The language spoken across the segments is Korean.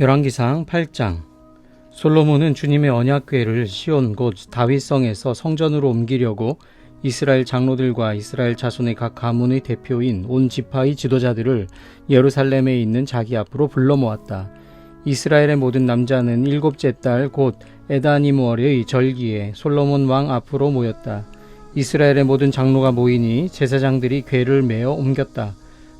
열왕기상 8장 솔로몬은 주님의 언약궤를 시온 곧 다윗성에서 성전으로 옮기려고 이스라엘 장로들과 이스라엘 자손의 각 가문의 대표인 온 지파의 지도자들을 예루살렘에 있는 자기 앞으로 불러 모았다. 이스라엘의 모든 남자는 일곱째 달 곧 에다니무월의 절기에 솔로몬 왕 앞으로 모였다. 이스라엘의 모든 장로가 모이니 제사장들이 궤를 메어 옮겼다.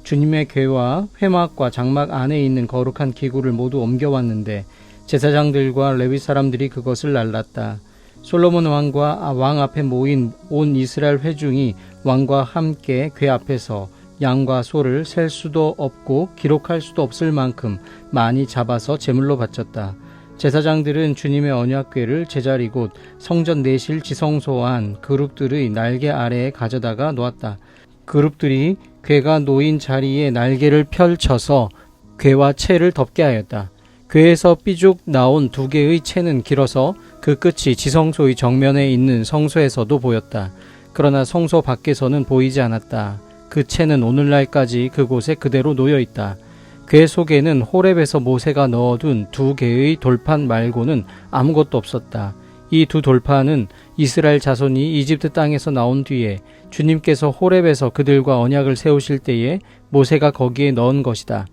주님의 궤와 회막과 장막 안에 있는 거룩한 기구를 모두 옮겨왔는데 제사장들과 레위 사람들이 그것을 날랐다. 솔로몬 왕과 왕 앞에 모인 온 이스라엘 회중이 왕과 함께 궤 앞에서 양과 소를 셀 수도 없고 기록할 수도 없을 만큼 많이 잡아서 제물로 바쳤다. 제사장들은 주님의 언약궤를 제자리 곧 성전 내실 지성소한 그룹들의 날개 아래에 가져다가 놓았다. 그룹들이 괴가 놓인 자리에 날개를 펼쳐서 괴와 채를 덮게 하였다. 괴에서 삐죽 나온 두 개의 채는 길어서 그 끝이 지성소의 정면에 있는 성소에서도 보였다. 그러나 성소 밖에서는 보이지 않았다. 그 채는 오늘날까지 그곳에 그대로 놓여 있다. 괴 속에는 호렙에서 모세가 넣어둔 두 개의 돌판 말고는 아무것도 없었다. 이 두 돌판은 이스라엘 자손이 이집트 땅에서 나온 뒤에 주님께서 호렙에서 그들과 언약을 세우실 때에 모세가 거기에 넣은 것이다.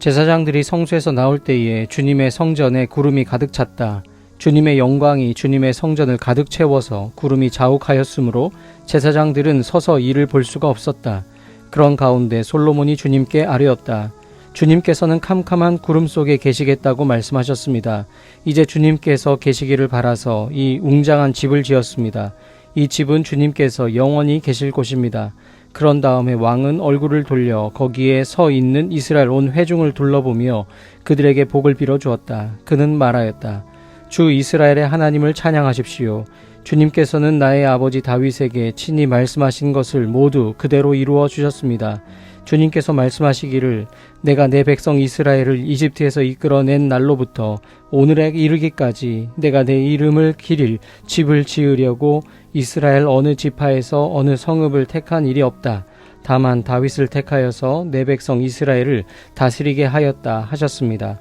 제사장들이 성소에서 나올 때에 주님의 성전에 구름이 가득 찼다. 주님의 영광이 주님의 성전을 가득 채워서 구름이 자욱하였으므로 제사장들은 서서 이를 볼 수가 없었다. 그런 가운데 솔로몬이 주님께 아뢰었다. 주님께서는 캄캄한 구름 속에 계시겠다고 말씀하셨습니다. 이제 주님께서 계시기를 바라서 이 웅장한 집을 지었습니다. 이 집은 주님께서 영원히 계실 곳입니다. 그런 다음에 왕은 얼굴을 돌려 거기에 서 있는 이스라엘 온 회중을 둘러보며 그들에게 복을 빌어 주었다. 그는 말하였다. 주 이스라엘의 하나님을 찬양하십시오. 주님께서는 나의 아버지 다윗에게 친히 말씀하신 것을 모두 그대로 이루어 주셨습니다. 주님께서 말씀하시기를 내가 내 백성 이스라엘을 이집트에서 이끌어낸 날로부터 오늘에 이르기까지 내가 내 이름을 기릴 집을 지으려고 이스라엘 어느 지파에서 어느 성읍을 택한 일이 없다. 다만 다윗을 택하여서 내 백성 이스라엘을 다스리게 하였다 하셨습니다.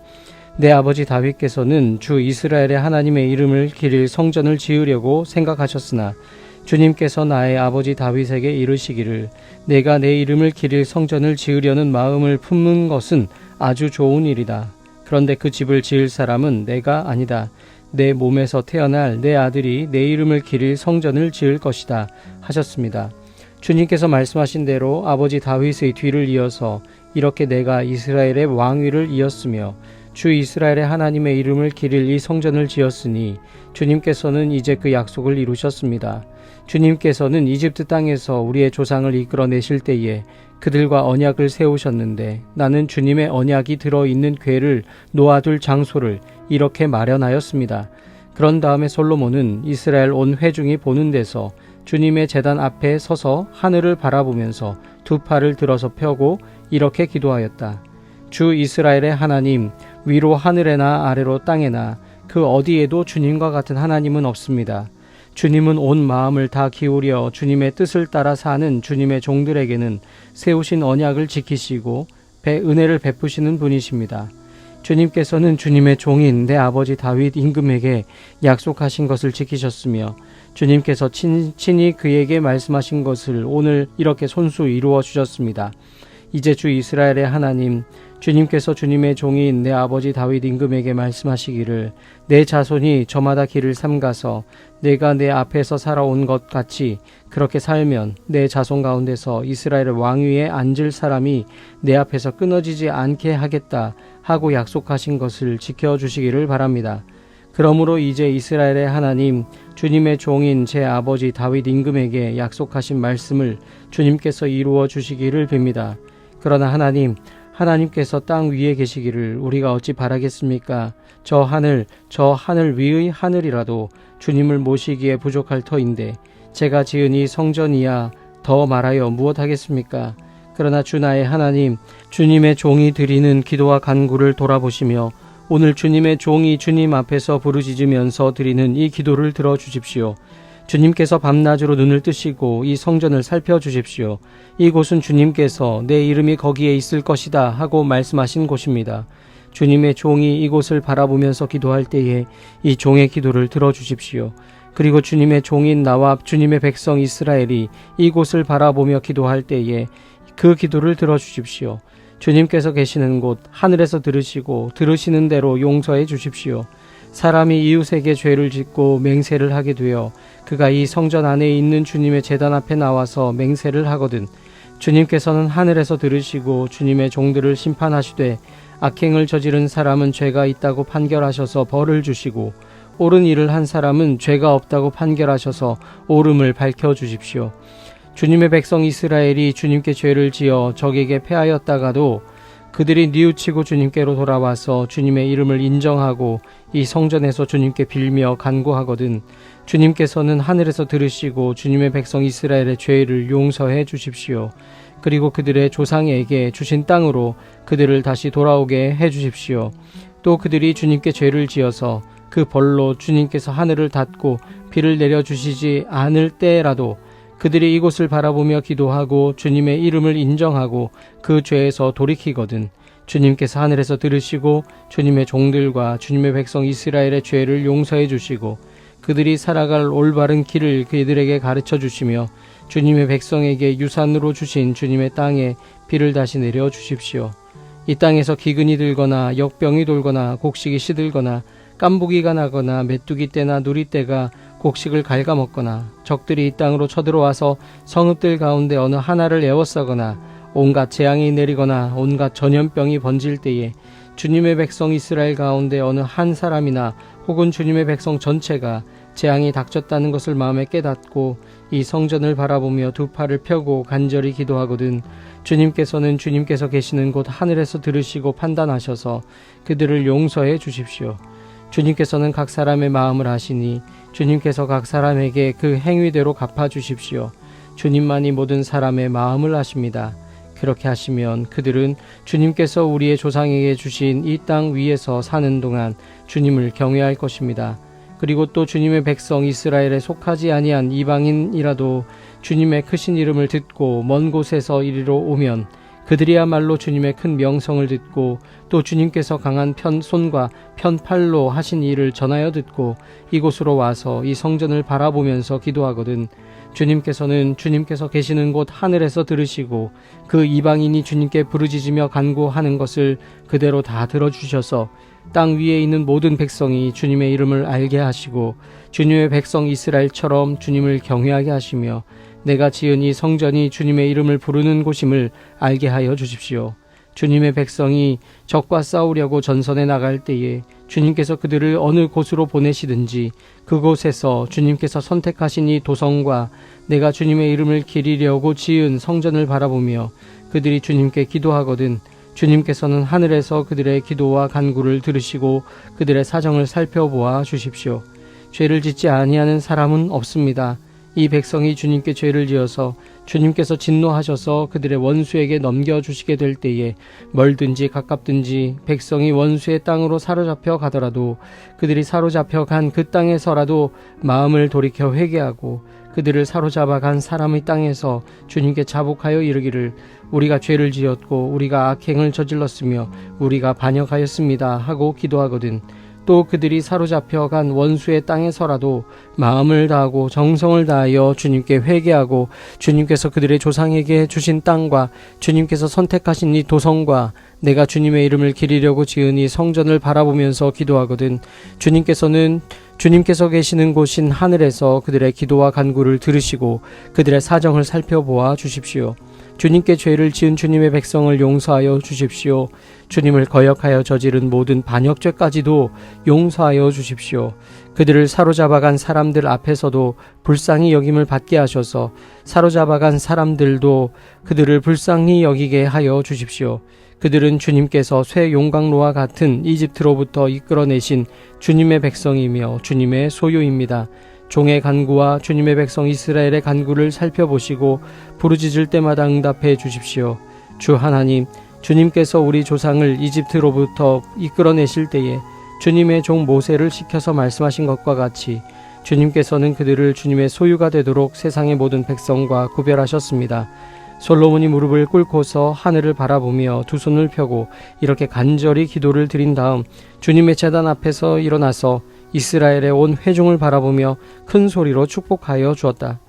내 아버지 다윗께서는 주 이스라엘의 하나님의 이름을 기릴 성전을 지으려고 생각하셨으나 주님께서 나의 아버지 다윗에게 이르시기를 내가 내 이름을 기릴 성전을 지으려는 마음을 품는 것은 아주 좋은 일이다. 그런데 그 집을 지을 사람은 내가 아니다. 내 몸에서 태어날 내 아들이 내 이름을 기릴 성전을 지을 것이다. 하셨습니다. 주님께서 말씀하신 대로 아버지 다윗의 뒤를 이어서 이렇게 내가 이스라엘의 왕위를 이었으며 주 이스라엘의 하나님의 이름을 기릴 이 성전을 지었으니 주님께서는 이제 그 약속을 이루셨습니다. 주님께서는 이집트 땅에서 우리의 조상을 이끌어내실 때에 그들과 언약을 세우셨는데 나는 주님의 언약이 들어있는 궤를 놓아둘 장소를 이렇게 마련하였습니다. 그런 다음에 솔로몬은 이스라엘 온 회중이 보는 데서 주님의 재단 앞에 서서 하늘을 바라보면서 두 팔을 들어서 펴고 이렇게 기도하였다. 주 이스라엘의 하나님, 위로 하늘에나 아래로 땅에나 그 어디에도 주님과 같은 하나님은 없습니다. 주님은 온 마음을 다 기울여 주님의 뜻을 따라 사는 주님의 종들에게는 세우신 언약을 지키시고 배 은혜를 베푸시는 분이십니다. 주님께서는 주님의 종인 내 아버지 다윗 임금에게 약속하신 것을 지키셨으며 주님께서 친, 친히 그에게 말씀하신 것을 오늘 이렇게 손수 이루어 주셨습니다. 이제 주 이스라엘의 하나님 주님께서 주님의 종인 내 아버지 다윗 임금에게 말씀하시기를 내 자손이 저마다 길을 삼가서 내가 내 앞에서 살아온 것 같이 그렇게 살면 내 자손 가운데서 이스라엘 왕위에 앉을 사람이 내 앞에서 끊어지지 않게 하겠다 하고 약속하신 것을 지켜 주시기를 바랍니다. 그러므로 이제 이스라엘의 하나님 주님의 종인 제 아버지 다윗 임금에게 약속하신 말씀을 주님께서 이루어 주시기를 빕니다. 그러나 하나님 하나님께서 땅 위에 계시기를 우리가 어찌 바라겠습니까? 저 하늘, 저 하늘 위의 하늘이라도 주님을 모시기에 부족할 터인데 제가 지은 이 성전이야 더 말하여 무엇하겠습니까? 그러나 주 나의 하나님, 주님의 종이 드리는 기도와 간구를 돌아보시며 오늘 주님의 종이 주님 앞에서 부르짖으면서 드리는 이 기도를 들어 주십시오. 주님께서 밤낮으로 눈을 뜨시고 이 성전을 살펴주십시오. 이곳은 주님께서 내 이름이 거기에 있을 것이다 하고 말씀하신 곳입니다. 주님의 종이 이곳을 바라보면서 기도할 때에 이 종의 기도를 들어주십시오. 그리고 주님의 종인 나와 주님의 백성 이스라엘이 이곳을 바라보며 기도할 때에 그 기도를 들어주십시오. 주님께서 계시는 곳 하늘에서 들으시고 들으시는 대로 용서해 주십시오. 사람이 이웃에게 죄를 짓고 맹세를 하게 되어 그가 이 성전 안에 있는 주님의 재단 앞에 나와서 맹세를 하거든 주님께서는 하늘에서 들으시고 주님의 종들을 심판하시되 악행을 저지른 사람은 죄가 있다고 판결하셔서 벌을 주시고 옳은 일을 한 사람은 죄가 없다고 판결하셔서 옳음을 밝혀 주십시오. 주님의 백성 이스라엘이 주님께 죄를 지어 적에게 패하였다가도 그들이 뉘우치고 주님께로 돌아와서 주님의 이름을 인정하고 이 성전에서 주님께 빌며 간구하거든 주님께서는 하늘에서 들으시고 주님의 백성 이스라엘의 죄를 용서해 주십시오. 그리고 그들의 조상에게 주신 땅으로 그들을 다시 돌아오게 해 주십시오. 또 그들이 주님께 죄를 지어서 그 벌로 주님께서 하늘을 닫고 비를 내려 주시지 않을 때라도 그들이 이곳을 바라보며 기도하고 주님의 이름을 인정하고 그 죄에서 돌이키거든 주님께서 하늘에서 들으시고 주님의 종들과 주님의 백성 이스라엘의 죄를 용서해 주시고 그들이 살아갈 올바른 길을 그들에게 가르쳐 주시며 주님의 백성에게 유산으로 주신 주님의 땅에 비를 다시 내려 주십시오. 이 땅에서 기근이 들거나 역병이 돌거나 곡식이 시들거나 깐부기가 나거나 메뚜기 떼나 누리 떼가 곡식을 갉아먹거나 적들이 이 땅으로 쳐들어와서 성읍들 가운데 어느 하나를 에워싸거나 온갖 재앙이 내리거나 온갖 전염병이 번질 때에 주님의 백성 이스라엘 가운데 어느 한 사람이나 혹은 주님의 백성 전체가 재앙이 닥쳤다는 것을 마음에 깨닫고 이 성전을 바라보며 두 팔을 펴고 간절히 기도하거든 주님께서는 주님께서 계시는 곳 하늘에서 들으시고 판단하셔서 그들을 용서해 주십시오. 주님께서는 각 사람의 마음을 아시니 주님께서 각 사람에게 그 행위대로 갚아 주십시오. 주님만이 모든 사람의 마음을 아십니다. 그렇게 하시면 그들은 주님께서 우리의 조상에게 주신 이 땅 위에서 사는 동안 주님을 경외할 것입니다. 그리고 또 주님의 백성 이스라엘에 속하지 아니한 이방인이라도 주님의 크신 이름을 듣고 먼 곳에서 이리로 오면 그들이야말로 주님의 큰 명성을 듣고 또 주님께서 강한 편 손과 편 팔로 하신 일을 전하여 듣고 이곳으로 와서 이 성전을 바라보면서 기도하거든 주님께서는 주님께서 계시는 곳 하늘에서 들으시고 그 이방인이 주님께 부르짖으며 간구하는 것을 그대로 다 들어주셔서 땅 위에 있는 모든 백성이 주님의 이름을 알게 하시고 주님의 백성 이스라엘처럼 주님을 경외하게 하시며 내가 지은 이 성전이 주님의 이름을 부르는 곳임을 알게 하여 주십시오. 주님의 백성이 적과 싸우려고 전선에 나갈 때에 주님께서 그들을 어느 곳으로 보내시든지 그곳에서 주님께서 선택하신 이 도성과 내가 주님의 이름을 기리려고 지은 성전을 바라보며 그들이 주님께 기도하거든 주님께서는 하늘에서 그들의 기도와 간구를 들으시고 그들의 사정을 살펴보아 주십시오. 죄를 짓지 아니하는 사람은 없습니다. 이 백성이 주님께 죄를 지어서 주님께서 진노하셔서 그들의 원수에게 넘겨주시게 될 때에 멀든지 가깝든지 백성이 원수의 땅으로 사로잡혀 가더라도 그들이 사로잡혀 간 그 땅에서라도 마음을 돌이켜 회개하고 그들을 사로잡아 간 사람의 땅에서 주님께 자복하여 이르기를 우리가 죄를 지었고 우리가 악행을 저질렀으며 우리가 반역하였습니다 하고 기도하거든 또 그들이 사로잡혀 간 원수의 땅에서라도 마음을 다하고 정성을 다하여 주님께 회개하고 주님께서 그들의 조상에게 주신 땅과 주님께서 선택하신 이 도성과 내가 주님의 이름을 기리려고 지은 이 성전을 바라보면서 기도하거든 주님께서는 주님께서 계시는 곳인 하늘에서 그들의 기도와 간구를 들으시고 그들의 사정을 살펴보아 주십시오. 주님께 죄를 지은 주님의 백성을 용서하여 주십시오. 주님을 거역하여 저지른 모든 반역죄까지도 용서하여 주십시오. 그들을 사로잡아간 사람들 앞에서도 불쌍히 여김을 받게 하셔서 사로잡아간 사람들도 그들을 불쌍히 여기게 하여 주십시오. 그들은 주님께서 쇠 용광로와 같은 이집트로부터 이끌어내신 주님의 백성이며 주님의 소유입니다. 종의 간구와 주님의 백성 이스라엘의 간구를 살펴보시고 부르짖을 때마다 응답해 주십시오. 주 하나님, 주님께서 우리 조상을 이집트로부터 이끌어내실 때에 주님의 종 모세를 시켜서 말씀하신 것과 같이 주님께서는 그들을 주님의 소유가 되도록 세상의 모든 백성과 구별하셨습니다. 솔로몬이 무릎을 꿇고서 하늘을 바라보며 두 손을 펴고 이렇게 간절히 기도를 드린 다음 주님의 재단 앞에서 일어나서 이스라엘의 온 회중을 바라보며 큰 소리로 축복하여 주었다.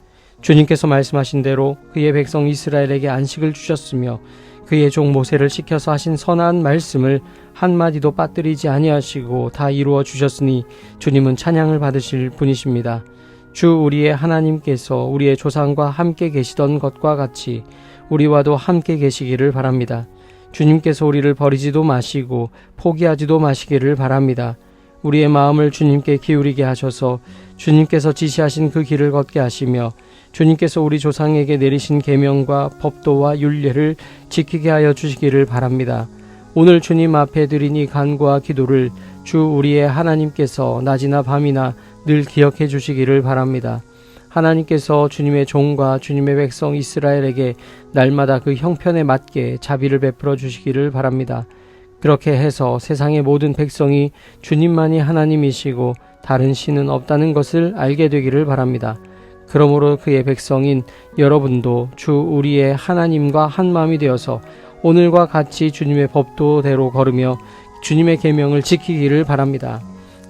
주님께서 말씀하신 대로 그의 백성 이스라엘에게 안식을 주셨으며 그의 종 모세를 시켜서 하신 선한 말씀을 한마디도 빠뜨리지 아니하시고 다 이루어 주셨으니 주님은 찬양을 받으실 분이십니다. 주 우리의 하나님께서 우리의 조상과 함께 계시던 것과 같이 우리와도 함께 계시기를 바랍니다. 주님께서 우리를 버리지도 마시고 포기하지도 마시기를 바랍니다. 우리의 마음을 주님께 기울이게 하셔서 주님께서 지시하신 그 길을 걷게 하시며 주님께서 우리 조상에게 내리신 계명과 법도와 율례를 지키게 하여 주시기를 바랍니다. 오늘 주님 앞에 드린 이 간구와 기도를 주 우리의 하나님께서 낮이나 밤이나 늘 기억해 주시기를 바랍니다. 하나님께서 주님의 종과 주님의 백성 이스라엘에게 날마다 그 형편에 맞게 자비를 베풀어 주시기를 바랍니다. 그렇게 해서 세상의 모든 백성이 주님만이 하나님이시고 다른 신은 없다는 것을 알게 되기를 바랍니다. 그러므로 그의 백성인 여러분도 주 우리의 하나님과 한 마음이 되어서 오늘과 같이 주님의 법도대로 걸으며 주님의 계명을 지키기를 바랍니다.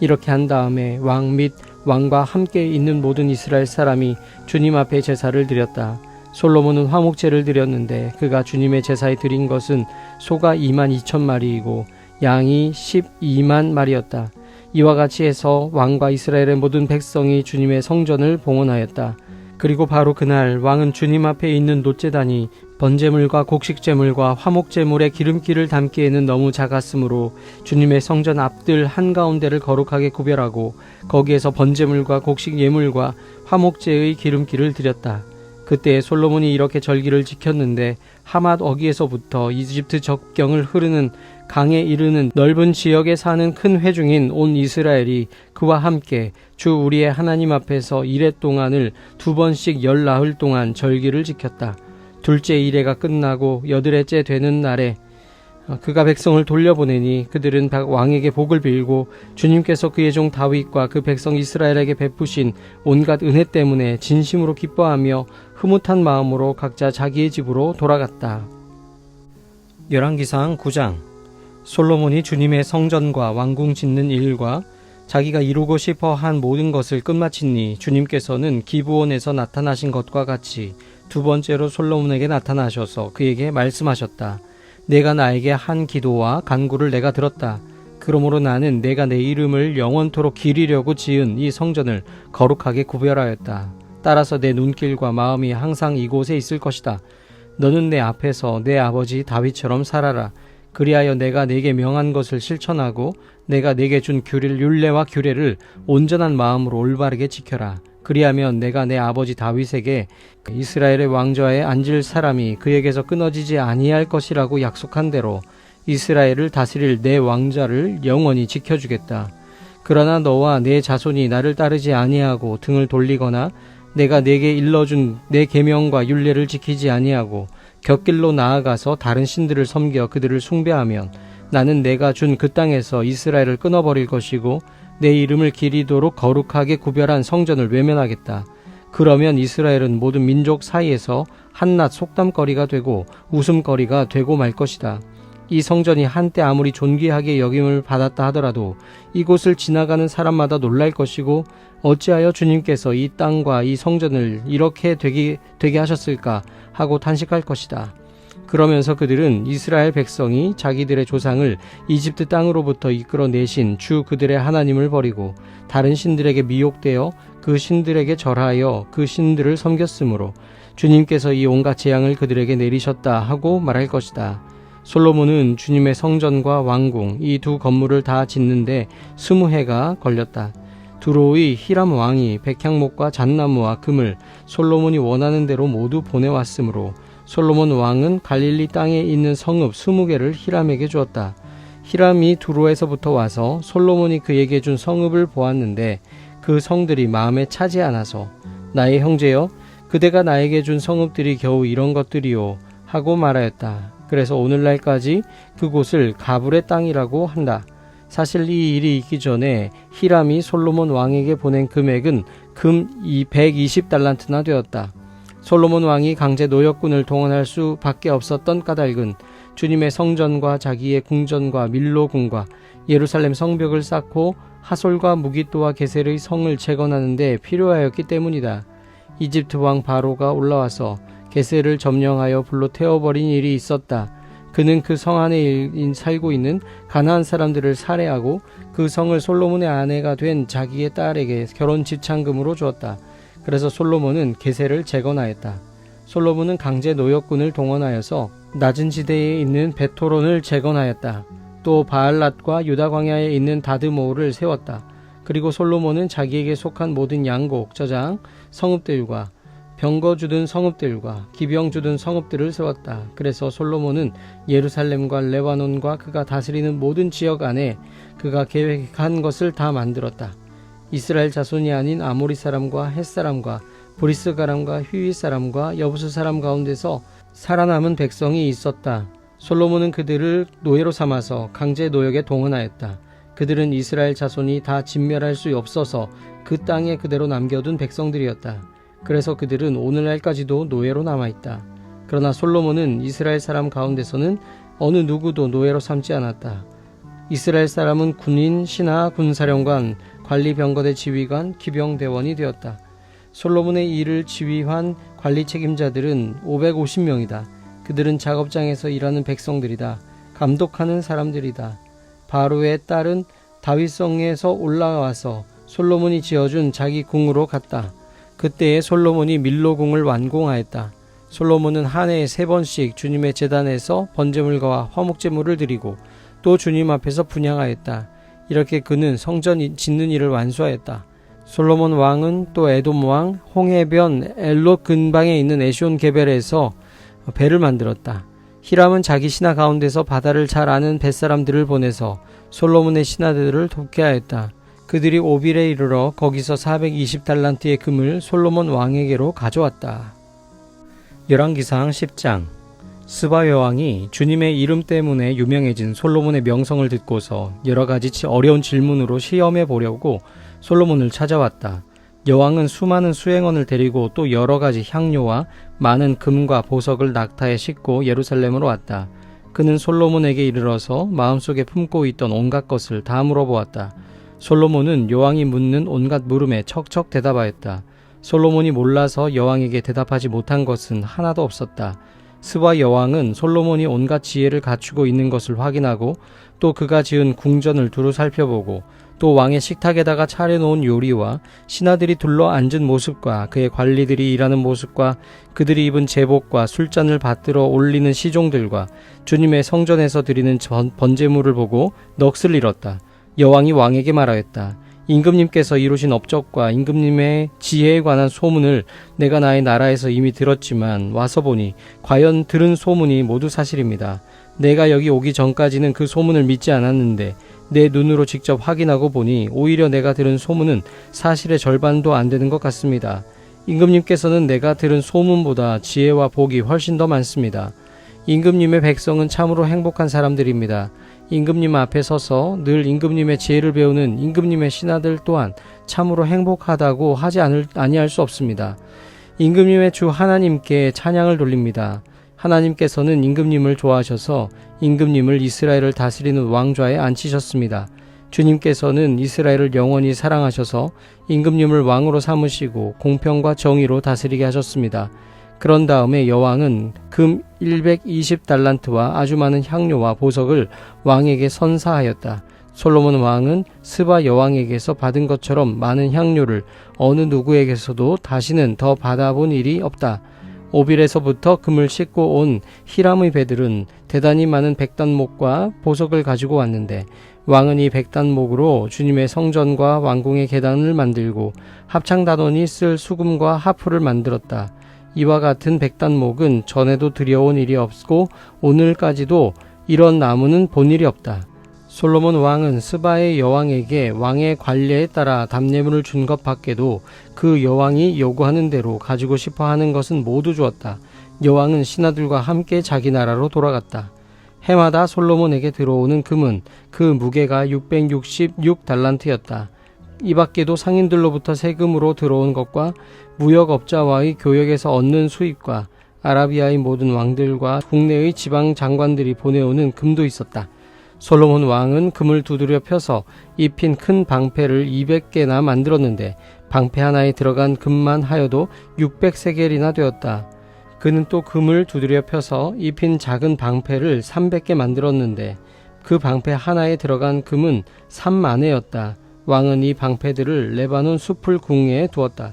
이렇게 한 다음에 왕 및 왕과 함께 있는 모든 이스라엘 사람이 주님 앞에 제사를 드렸다. 솔로몬은 화목제를 드렸는데 그가 주님의 제사에 드린 것은 소가 2만 2천 마리이고 양이 12만 마리였다. 이와 같이 해서 왕과 이스라엘의 모든 백성이 주님의 성전을 봉헌하였다. 그리고 바로 그날 왕은 주님 앞에 있는 노제단이 번제물과 곡식제물과 화목제물의 기름기를 담기에는 너무 작았으므로 주님의 성전 앞들 한가운데를 거룩하게 구별하고 거기에서 번제물과 곡식 예물과 화목제의 기름기를 드렸다. 그때 솔로몬이 이렇게 절기를 지켰는데 하맛 어기에서부터 이집트 적경을 흐르는 강에 이르는 넓은 지역에 사는 큰 회중인 온 이스라엘이 그와 함께 주 우리의 하나님 앞에서 이래 동안을 두 번씩 열 나흘 동안 절기를 지켰다. 둘째 이래가 끝나고 여드레째 되는 날에 그가 백성을 돌려보내니 그들은 왕에게 복을 빌고 주님께서 그의 종 다윗과 그 백성 이스라엘에게 베푸신 온갖 은혜 때문에 진심으로 기뻐하며 흐뭇한 마음으로 각자 자기의 집으로 돌아갔다. 열왕기상 9장 솔로몬이 주님의 성전과 왕궁 짓는 일과 자기가 이루고 싶어 한 모든 것을 끝마치니 주님께서는 기부원에서 나타나신 것과 같이 두 번째로 솔로몬에게 나타나셔서 그에게 말씀하셨다. 내가 나에게 한 기도와 간구를 내가 들었다. 그러므로 나는 내가 내 이름을 영원토록 기리려고 지은 이 성전을 거룩하게 구별하였다. 따라서 내 눈길과 마음이 항상 이곳에 있을 것이다. 너는 내 앞에서 내 아버지 다윗처럼 살아라. 그리하여 내가 내게 명한 것을 실천하고 내가 내게 준 규례 율례와 규례를 온전한 마음으로 올바르게 지켜라. 그리하면 내가 내 아버지 다윗에게 이스라엘의 왕좌에 앉을 사람이 그에게서 끊어지지 아니할 것이라고 약속한 대로 이스라엘을 다스릴 내 왕자를 영원히 지켜주겠다. 그러나 너와 내 자손이 나를 따르지 아니하고 등을 돌리거나 내가 내게 일러준 내 계명과 율례를 지키지 아니하고 곁길로 나아가서 다른 신들을 섬겨 그들을 숭배하면 나는 내가 준 그 땅에서 이스라엘을 끊어버릴 것이고 내 이름을 기리도록 거룩하게 구별한 성전을 외면하겠다. 그러면 이스라엘은 모든 민족 사이에서 한낱 속담거리가 되고 웃음거리가 되고 말 것이다. 이 성전이 한때 아무리 존귀하게 여김을 받았다 하더라도 이곳을 지나가는 사람마다 놀랄 것이고 어찌하여 주님께서 이 땅과 이 성전을 이렇게 되게, 되게 하셨을까 하고 탄식할 것이다. 그러면서 그들은 이스라엘 백성이 자기들의 조상을 이집트 땅으로부터 이끌어내신 주 그들의 하나님을 버리고 다른 신들에게 미혹되어 그 신들에게 절하여 그 신들을 섬겼으므로 주님께서 이 온갖 재앙을 그들에게 내리셨다 하고 말할 것이다. 솔로몬은 주님의 성전과 왕궁 이 두 건물을 다 짓는데 스무 해가 걸렸다. 두로의 히람 왕이 백향목과 잣나무와 금을 솔로몬이 원하는 대로 모두 보내왔으므로 솔로몬 왕은 갈릴리 땅에 있는 성읍 20개를 히람에게 주었다. 히람이 두로에서부터 와서 솔로몬이 그에게 준 성읍을 보았는데 그 성들이 마음에 차지 않아서 나의 형제여 그대가 나에게 준 성읍들이 겨우 이런 것들이요 하고 말하였다. 그래서 오늘날까지 그곳을 가불의 땅이라고 한다. 사실 이 일이 있기 전에 히람이 솔로몬 왕에게 보낸 금액은 금 120달란트나 되었다. 솔로몬 왕이 강제 노역군을 동원할 수밖에 없었던 까닭은 주님의 성전과 자기의 궁전과 밀로궁과 예루살렘 성벽을 쌓고 하솔과 무기또와 게셀의 성을 재건하는 데 필요하였기 때문이다. 이집트 왕 바로가 올라와서 게셀을 점령하여 불로 태워버린 일이 있었다. 그는 그 성 안에 살고 있는 가나안 사람들을 살해하고 그 성을 솔로몬의 아내가 된 자기의 딸에게 결혼 집창금으로 주었다. 그래서 솔로몬은 게셀을 재건하였다. 솔로몬은 강제 노역군을 동원하여서 낮은 지대에 있는 베토론을 재건하였다. 또 바알랏과 유다 광야에 있는 다드모를 세웠다. 그리고 솔로몬은 자기에게 속한 모든 양곡, 저장, 성읍들과 병거 주둔 성읍들과 기병 주둔 성읍들을 세웠다. 그래서 솔로몬은 예루살렘과 레바논과 그가 다스리는 모든 지역 안에 그가 계획한 것을 다 만들었다. 이스라엘 자손이 아닌 아모리 사람과 헷 사람과 브리스 사람과 휘위 사람과 여부스 사람 가운데서 살아남은 백성이 있었다. 솔로몬은 그들을 노예로 삼아서 강제 노역에 동원하였다. 그들은 이스라엘 자손이 다 진멸할 수 없어서 그 땅에 그대로 남겨둔 백성들이었다. 그래서 그들은 오늘날까지도 노예로 남아있다. 그러나 솔로몬은 이스라엘 사람 가운데서는 어느 누구도 노예로 삼지 않았다. 이스라엘 사람은 군인, 신하, 군사령관, 관리병거대 지휘관, 기병대원이 되었다. 솔로몬의 일을 지휘한 관리 책임자들은 550명이다. 그들은 작업장에서 일하는 백성들이다. 감독하는 사람들이다. 바로의 딸은 다윗성에서 올라와서 솔로몬이 지어준 자기 궁으로 갔다. 그때에 솔로몬이 밀로궁을 완공하였다. 솔로몬은 한 해에 세 번씩 주님의 재단에서 번제물과 화목제물을 드리고 또 주님 앞에서 분양하였다. 이렇게 그는 성전 짓는 일을 완수하였다. 솔로몬 왕은 또 에돔 왕 홍해변 엘롯 근방에 있는 에시온 게벨에서 배를 만들었다. 히람은 자기 신하 가운데서 바다를 잘 아는 뱃사람들을 보내서 솔로몬의 신하들을 돕게 하였다. 그들이 오빌에 이르러 거기서 420달란트의 금을 솔로몬 왕에게로 가져왔다. 열왕기상 10장 스바 여왕이 주님의 이름 때문에 유명해진 솔로몬의 명성을 듣고서 여러 가지 어려운 질문으로 시험해 보려고 솔로몬을 찾아왔다. 여왕은 수많은 수행원을 데리고 또 여러 가지 향료와 많은 금과 보석을 낙타에 싣고 예루살렘으로 왔다. 그는 솔로몬에게 이르러서 마음속에 품고 있던 온갖 것을 다 물어보았다. 솔로몬은 여왕이 묻는 온갖 물음에 척척 대답하였다. 솔로몬이 몰라서 여왕에게 대답하지 못한 것은 하나도 없었다. 스바 여왕은 솔로몬이 온갖 지혜를 갖추고 있는 것을 확인하고 또 그가 지은 궁전을 두루 살펴보고 또 왕의 식탁에다가 차려놓은 요리와 신하들이 둘러 앉은 모습과 그의 관리들이 일하는 모습과 그들이 입은 제복과 술잔을 받들어 올리는 시종들과 주님의 성전에서 드리는 번제물을 보고 넋을 잃었다. 여왕이 왕에게 말하였다. 임금님께서 이루신 업적과 임금님의 지혜에 관한 소문을 내가 나의 나라에서 이미 들었지만 와서 보니 과연 들은 소문이 모두 사실입니다. 내가 여기 오기 전까지는 그 소문을 믿지 않았는데 내 눈으로 직접 확인하고 보니 오히려 내가 들은 소문은 사실의 절반도 안 되는 것 같습니다. 임금님께서는 내가 들은 소문보다 지혜와 복이 훨씬 더 많습니다. 임금님의 백성은 참으로 행복한 사람들입니다. 임금님 앞에 서서 늘 임금님의 지혜를 배우는 임금님의 신하들 또한 참으로 행복하다고 하지 않을, 아니할 수 없습니다. 임금님의 주 하나님께 찬양을 돌립니다. 하나님께서는 임금님을 좋아하셔서 임금님을 이스라엘을 다스리는 왕좌에 앉히셨습니다. 주님께서는 이스라엘을 영원히 사랑하셔서 임금님을 왕으로 삼으시고 공평과 정의로 다스리게 하셨습니다. 그런 다음에 여왕은 금 120달란트와 아주 많은 향료와 보석을 왕에게 선사하였다. 솔로몬 왕은 스바 여왕에게서 받은 것처럼 많은 향료를 어느 누구에게서도 다시는 더 받아본 일이 없다. 오빌에서부터 금을 싣고 온 히람의 배들은 대단히 많은 백단목과 보석을 가지고 왔는데 왕은 이 백단목으로 주님의 성전과 왕궁의 계단을 만들고 합창단원이 쓸 수금과 하프를 만들었다. 이와 같은 백단목은 전에도 들여온 일이 없고 오늘까지도 이런 나무는 본 일이 없다. 솔로몬 왕은 스바의 여왕에게 왕의 관례에 따라 답례물을 준 것 밖에도 그 여왕이 요구하는 대로 가지고 싶어 하는 것은 모두 주었다. 여왕은 신하들과 함께 자기 나라로 돌아갔다. 해마다 솔로몬에게 들어오는 금은 그 무게가 666달란트였다. 이 밖에도 상인들로부터 세금으로 들어온 것과 무역업자와의 교역에서 얻는 수입과 아라비아의 모든 왕들과 국내의 지방 장관들이 보내오는 금도 있었다. 솔로몬 왕은 금을 두드려 펴서 입힌 큰 방패를 200개나 만들었는데 방패 하나에 들어간 금만 하여도 600세겔이나 되었다. 그는 또 금을 두드려 펴서 입힌 작은 방패를 300개 만들었는데 그 방패 하나에 들어간 금은 3만회였다. 왕은 이 방패들을 레바논 숲을 궁에 두었다.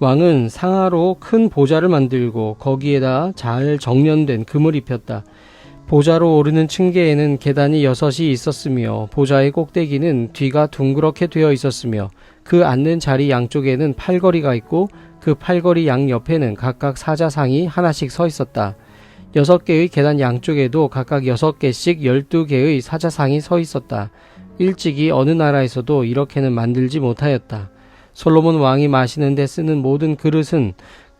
왕은 상하로 큰 보좌를 만들고 거기에다 잘 정련된 금을 입혔다. 보좌로 오르는 층계에는 계단이 여섯이 있었으며 보좌의 꼭대기는 뒤가 둥그렇게 되어 있었으며 그 앉는 자리 양쪽에는 팔걸이가 있고 그 팔걸이 양 옆에는 각각 사자상이 하나씩 서 있었다. 여섯 개의 계단 양쪽에도 각각 여섯 개씩 열두 개의 사자상이 서 있었다. 일찍이 어느 나라에서도 이렇게는 만들지 못하였다. 솔로몬 왕이 마시는 데 쓰는 모든 그릇은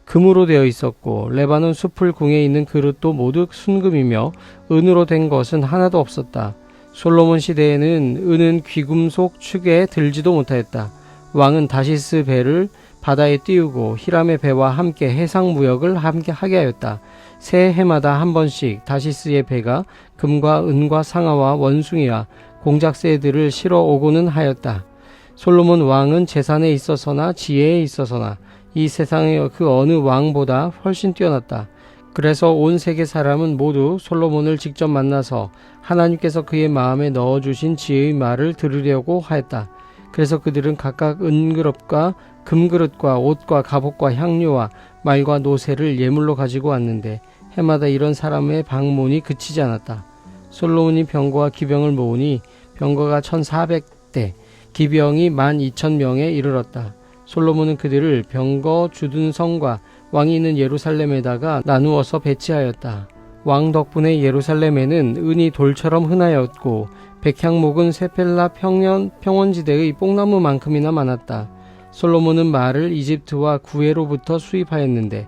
금으로 되어 있었고 레바논 숲을 궁에 있는 그릇도 모두 순금이며 은으로 된 것은 하나도 없었다. 솔로몬 시대에는 은은 귀금속 축에 들지도 못하였다. 왕은 다시스 배를 바다에 띄우고 히람의 배와 함께 해상 무역을 함께 하게 하였다. 새 해마다 한 번씩 다시스의 배가 금과 은과 상아와 원숭이와 공작새들을 실어 오고는 하였다. 솔로몬 왕은 재산에 있어서나 지혜에 있어서나 이 세상의 그 어느 왕보다 훨씬 뛰어났다. 그래서 온 세계 사람은 모두 솔로몬을 직접 만나서 하나님께서 그의 마음에 넣어주신 지혜의 말을 들으려고 하였다. 그래서 그들은 각각 은그릇과 금그릇과 옷과 갑옷과 향료와 말과 노새를 예물로 가지고 왔는데 해마다 이런 사람의 방문이 그치지 않았다. 솔로몬이 병거와 기병을 모으니 병거가 1400대, 기병이 12,000명에 이르렀다. 솔로몬은 그들을 병거 주둔 성과 왕이 있는 예루살렘에다가 나누어서 배치하였다. 왕 덕분에 예루살렘에는 은이 돌처럼 흔하였고 백향목은 세펠라 평년 평원지대의 뽕나무만큼이나 많았다. 솔로몬은 말을 이집트와 구해로부터 수입하였는데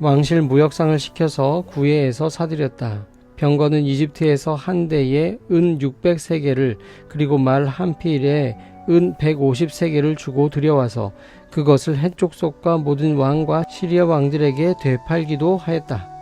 왕실 무역상을 시켜서 구해에서 사들였다. 병거는 이집트에서 한 대에 은 600세계를 그리고 말 한 필에 은 150세계를 주고 들여와서 그것을 해족속과 모든 왕과 시리아 왕들에게 되팔기도 하였다.